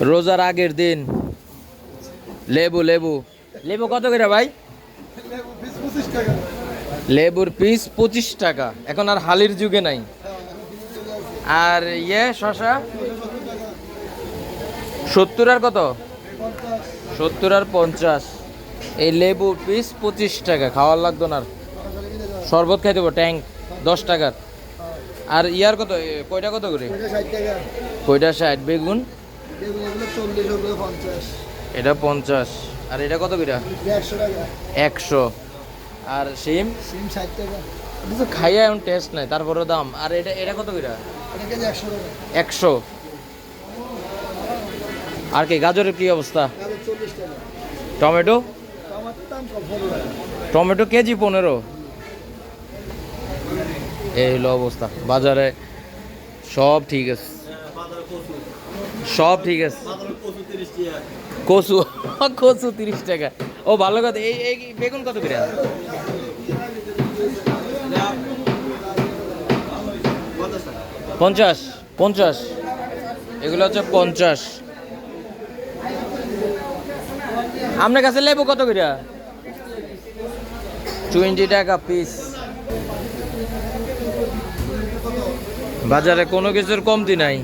রোজার আগের দিন। লেবু লেবু। লেবু কত করে ভাই? লেবুর পিস পঁচিশ টাকা। এখন আর হালির যুগে নাই। আর ইয়ে শশা সত্তর আর কত? সত্তর আর পঞ্চাশ। এই লেবু পিস পঁচিশ টাকা। খাওয়ার লাগতো না আর। শরবত খাই দেবো ট্যাঙ্ক দশ টাকার। আর ইয়ার কত? কয়টা কত করে? কয়টা ষাট? বেগুন? এটা পঞ্চাশ। আর এটা কত করে? একশো আর সিম? এটা তো খাইয়া এখন টেস্ট নাই তারপরে দাম। আর এটা এটা কত করে? একশো আর কি গাজরের কি অবস্থা? টমেটো? টমেটো কেজি পনেরো। এই হলো অবস্থা। বাজারে সব ঠিক আছে। সব ঠিক আছে। কচু কচু তিরিশ টাকা। ও, ভালো কথা। এই এই বেগুন কত করে? পঞ্চাশ পঞ্চাশ। এগুলো হচ্ছে পঞ্চাশ। আপনার কাছে লেবু কত করে? টোয়েন্টি টাকা পিস। বাজারে কোনো কিছুর কমতি নাই।